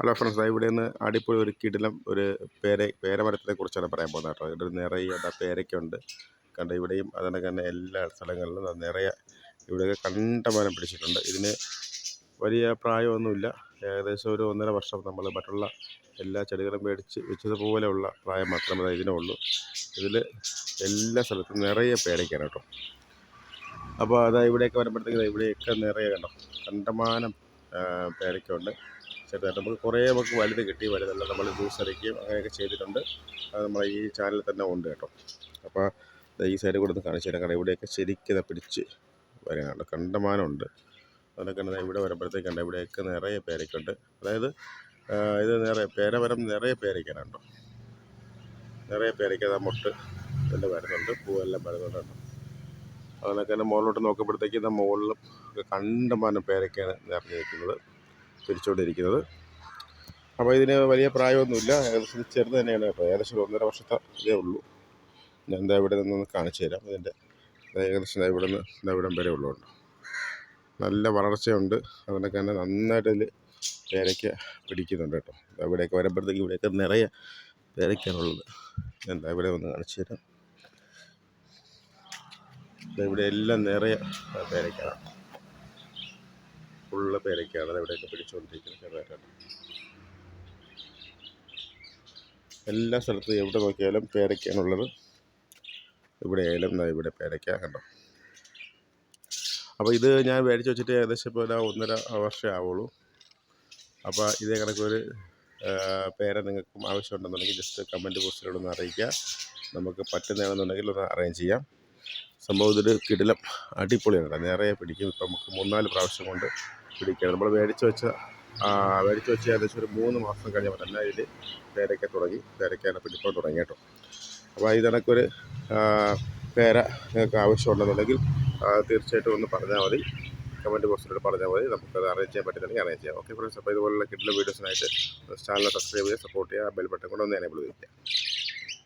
Hello friends ഇവിടെ നിന്ന് അടിപൊളി ഒരു കിടിലം ഒരു പേര പേരമരത്തിനെ കുറിച്ചാണ് പറയാൻ പോകുന്നത് കേട്ടോ. ഇവിടെ നിറയെ പേരയ്ക്കുണ്ട്. കണ്ട ഇവിടെയും അതുകൊണ്ട് തന്നെ എല്ലാ സ്ഥലങ്ങളിലും നിറയെ ഇവിടെയൊക്കെ കണ്ടമാനം പിടിച്ചിട്ടുണ്ട്. ഇതിന് വലിയ പ്രായമൊന്നുമില്ല. ഏകദേശം ഒരു ഒന്നര വർഷം നമ്മൾ മറ്റുള്ള എല്ലാ ചെടികളും മേടിച്ച് വെച്ചതുപോലെയുള്ള പ്രായം മാത്രമേ ഇതിനുള്ളൂ. ഇതിൽ എല്ലാ സ്ഥലത്തും നിറയെ പേരയ്ക്കാണ് കേട്ടോ. അപ്പോൾ അതാ ഇവിടെയൊക്കെ വരുമ്പോഴത്തേക്ക് ഇവിടെയൊക്കെ നിറയെ കണ്ടോ കണ്ടമാനം പേരയ്ക്കുണ്ട്. ചെറുതായിട്ട്. നമുക്ക് കുറേ നമുക്ക് വലുത് കിട്ടി വലുതല്ല. നമ്മൾ ജ്യൂസ് അരയ്ക്കുകയും അങ്ങനെയൊക്കെ ചെയ്തിട്ടുണ്ട്. അത് നമ്മളെ ഈ ചാനലിൽ തന്നെ ഉണ്ട് കേട്ടോ. അപ്പോൾ ഈ സൈഡിൽ കൂടെ ഒന്ന് കാണിച്ചു തരാം. കാരണം ഇവിടെയൊക്കെ ശരിക്കും പിടിച്ച് വരാനുണ്ട് കണ്ടമാനമുണ്ട്. അതൊക്കെ ഇവിടെ വരുമ്പോഴത്തേക്ക് കണ്ട ഇവിടെയൊക്കെ നിറയെ പേരയ്ക്കുണ്ട്. അതായത് ഇത് നിറയെ പേരവരം നിറയെ പേരയ്ക്കാണ് കേട്ടോ നിറയെ പേരയ്ക്ക മുട്ട് ഇതിന്റെ വരുന്നുണ്ട്. പൂവെല്ലാം വരുന്നുണ്ട് അതിനൊക്കെ തന്നെ മുകളിലോട്ട് നോക്കുമ്പോഴത്തേക്ക് മുകളിലും കണ്ടമാനം പേരയ്ക്കാണ് നിറഞ്ഞു നിൽക്കുന്നത് പിരിച്ചുകൊണ്ടിരിക്കുന്നത് അപ്പോൾ ഇതിന് വലിയ പ്രായമൊന്നുമില്ല. ഏകദേശം ചെറുത് തന്നെയാണ് കേട്ടോ. ഏകദേശം ഒന്നര വർഷത്തെ ഇതേ ഉള്ളൂ. ഞാൻ എന്താ ഇവിടെ നിന്നൊന്ന് കാണിച്ചു തരാം. ഇതിന്റെ ഏകദേശം ഇവിടെ നിന്ന് ഇവിടം വരെ ഉള്ളതുകൊണ്ട്. നല്ല വളർച്ചയുണ്ട്. അതുകൊണ്ടൊക്കെ തന്നെ നന്നായിട്ട് ഇതിൽ പേരയ്ക്ക പിടിക്കുന്നുണ്ട് കേട്ടോ. ഇവിടെയൊക്കെ വരുമ്പോഴത്തേക്ക് ഇവിടെയൊക്കെ നിറയെ പേരയ്ക്കാണുള്ളത്. എന്താ ഇവിടെ ഒന്ന് കാണിച്ചു തരാം. ഇവിടെ എല്ലാം നിറയെ പേരയ്ക്കാണ് ഫുള്ള് പേരയ്ക്കാണ് ഇവിടെയൊക്കെ പിടിച്ചുകൊണ്ടിരിക്കുന്നത് ചെറുതായിട്ടാണ്. എല്ലാ സ്ഥലത്തും എവിടെ നോക്കിയാലും പേരയ്ക്കാണുള്ളത്. ഇവിടെ ആയാലും ഇവിടെ പേരയ്ക്ക കണ്ടോ. അപ്പോൾ ഇത് ഞാൻ മേടിച്ച് വെച്ചിട്ട് ഏകദേശം ഇപ്പോൾ ഒരു ഒന്നര വർഷമേ ആവുള്ളൂ. അപ്പോൾ ഇതേ കണക്കൊരു പേര നിങ്ങൾക്കും ആവശ്യമുണ്ടെന്നുണ്ടെങ്കിൽ ജസ്റ്റ് കമന്റ് ബോക്സിലൂടെ ഒന്ന് അറിയിക്കുക. നമുക്ക് പറ്റുന്നതാണെന്നുണ്ടെങ്കിൽ ഒന്ന് അറേഞ്ച് ചെയ്യാം. സംഭവം ഇതൊരു കിടിലം അടിപൊളിയാണ് നിറയെ പിടിക്കും. ഇപ്പം നമുക്ക് മൂന്നാൽ പ്രാവശ്യം കൊണ്ട് പിടിക്കുകയാണ്. നമ്മൾ മേടിച്ച് വെച്ച മേടിച്ച് വെച്ച് ഏകദേശം ഒരു മൂന്ന് മാസം കഴിഞ്ഞപ്പോൾ തന്നെ ഇതിൽ പേരയ്ക്ക തുടങ്ങി പേരയ്ക്കാനെ പിടിക്കാൻ തുടങ്ങി കേട്ടോ. അപ്പോൾ ഇതിനൊക്കൊരു പേര നിങ്ങൾക്ക് ആവശ്യമുണ്ടെന്നുണ്ടെങ്കിൽ തീർച്ചയായിട്ടും ഒന്ന് പറഞ്ഞാൽ മതി. കമന്റ് ബോക്സിലൂടെ പറഞ്ഞാൽ മതി. നമുക്കത് അറേഞ്ച് ചെയ്യാൻ പറ്റുന്നുണ്ടെങ്കിൽ അറേഞ്ച് ചെയ്യാം. ഓക്കെ ഫ്രണ്ട്സ് അപ്പോൾ ഇതുപോലുള്ള കിട്ടുന്ന വീഡിയോസിനായിട്ട് ചാനൽ സബ്സ്ക്രൈബ് ചെയ്യുക സപ്പോർട്ട് ചെയ്യുക ബെൽ ബട്ടൺ കൂടെ ഒന്ന് എനേബിൾ ചെയ്യുക